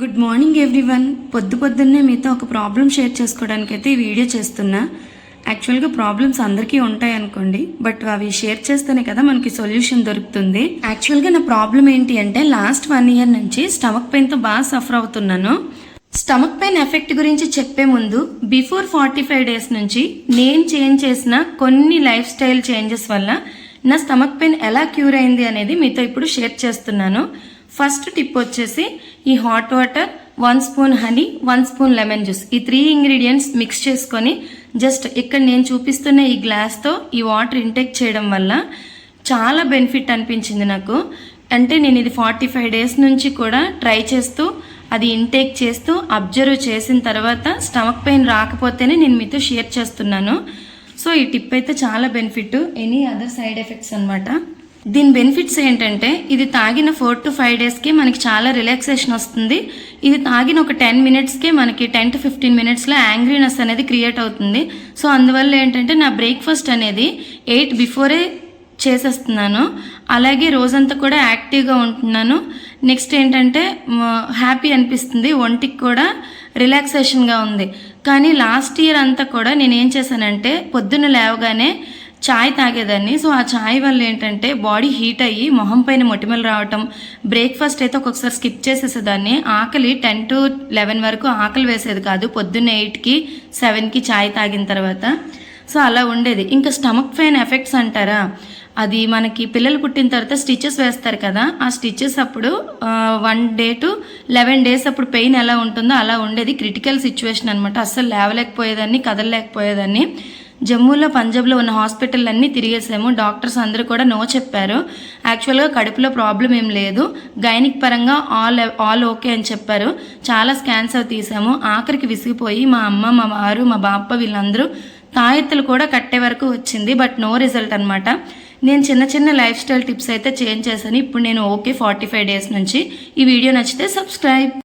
Good morning everyone పొద్దు పొద్దున్నే మీతో ఒక ప్రాబ్లం షేర్ చేసుకోవడానికి అయితే ఈ వీడియో చేస్తున్నా. యాక్చువల్గా ప్రాబ్లమ్స్ అందరికీ ఉంటాయి అనుకోండి బట్ అవి షేర్ చేస్తేనే కదా మనకి సొల్యూషన్ దొరుకుతుంది. యాక్చువల్గా నా ప్రాబ్లం ఏంటి అంటే లాస్ట్ వన్ ఇయర్ నుంచి స్టమక్ పెయిన్తో బాగా సఫర్ అవుతున్నాను. స్టమక్ పెయిన్ ఎఫెక్ట్ గురించి చెప్పే ముందు బిఫోర్ ఫార్టీ ఫైవ్ డేస్ నుంచి నేను చేంజ్ చేసిన కొన్ని లైఫ్ స్టైల్ చేంజెస్ వల్ల నా స్టమక్ పెయిన్ ఎలా క్యూర్ అయింది అనేది మీతో ఇప్పుడు షేర్ చేస్తున్నాను. ఫస్ట్ టిప్ వచ్చేసి ఈ hot water one spoon honey one spoon lemon juice. ఈ త్రీ ఇంగ్రీడియంట్స్ మిక్స్ చేసుకొని జస్ట్ ఇక్కడ నేను చూపిస్తున్న ఈ గ్లాస్తో ఈ వాటర్ ఇంటేక్ చేయడం వల్ల చాలా బెనిఫిట్ అనిపించింది నాకు. అంటే నేను ఇది ఫార్టీ ఫైవ్ డేస్ నుంచి కూడా ట్రై చేస్తూ అది ఇంటేక్ చేస్తూ అబ్జర్వ్ చేసిన తర్వాత స్టమక్ పెయిన్ రాకపోతేనే నేను మీతో షేర్ చేస్తున్నాను. సో ఈ టిప్ అయితే చాలా benefit any other side effects అన్నమాట? దీని బెనిఫిట్స్ ఏంటంటే ఇది తాగిన ఫోర్ టు ఫైవ్ డేస్కి మనకి చాలా రిలాక్సేషన్ వస్తుంది. ఇది తాగిన ఒక టెన్ మినిట్స్కే మనకి టెన్ టు ఫిఫ్టీన్ మినిట్స్లో యాంగ్రీనెస్ అనేది క్రియేట్ అవుతుంది. సో అందువల్ల ఏంటంటే నా బ్రేక్ఫాస్ట్ అనేది ఎయిట్ బిఫోరే చేసేస్తున్నాను. అలాగే రోజంతా కూడా యాక్టివ్గా ఉంటున్నాను. నెక్స్ట్ ఏంటంటే హ్యాపీ అనిపిస్తుంది. ఒంటికి కూడా రిలాక్సేషన్గా ఉంది. కానీ లాస్ట్ ఇయర్ అంతా కూడా నేను ఏం చేశానంటే పొద్దున్న లేవగానే ఛాయ్ తాగేదాన్ని. సో ఆ చాయ్ వల్ల ఏంటంటే బాడీ హీట్ అయ్యి మొహం పైన మొటిమలు రావటం బ్రేక్ఫాస్ట్ అయితే ఒక్కొక్కసారి స్కిప్ చేసేసేదాన్ని. ఆకలి టెన్ టు లెవెన్ వరకు ఆకలి వేసేది కాదు. పొద్దున్న ఎయిట్కి సెవెన్కి ఛాయ్ తాగిన తర్వాత. సో అలా ఉండేది. ఇంకా స్టమక్ పెయిన్ ఎఫెక్ట్స్ అంటారా? అది మనకి పిల్లలు పుట్టిన తర్వాత స్టిచెస్ వేస్తారు కదా. ఆ స్టిచెస్ అప్పుడు one day to eleven days అప్పుడు పెయిన్ ఎలా ఉంటుందో అలా ఉండేది. క్రిటికల్ సిచ్యువేషన్ అనమాట అస్సలు లేవలేకపోయేదాన్ని కదలలేకపోయేదాన్ని. జమ్మూలో పంజాబ్లో ఉన్న హాస్పిటల్ అన్నీ తిరిగేసాము డాక్టర్స్ అందరూ కూడా నో చెప్పారు. యాక్చువల్గా కడుపులో ప్రాబ్లం ఏం లేదు. గైనిక్ పరంగా ఆల్ ఆల్ ఓకే అని చెప్పారు. చాలా స్కాన్స్ అవి తీసాము ఆఖరికి విసిగిపోయి మా అమ్మ మా వారు మా బాప్ప వీళ్ళందరూ తాయెత్తులు కూడా కట్టే వరకు వచ్చింది. బట్ నో రిజల్ట్ అనమాట నేను చిన్న చిన్న లైఫ్ స్టైల్ టిప్స్ అయితే చేంజ్ చేశాను. ఇప్పుడు నేను ఓకే ఫార్టీ ఫైవ్ డేస్ నుంచి. ఈ వీడియో నచ్చితే సబ్స్క్రైబ్.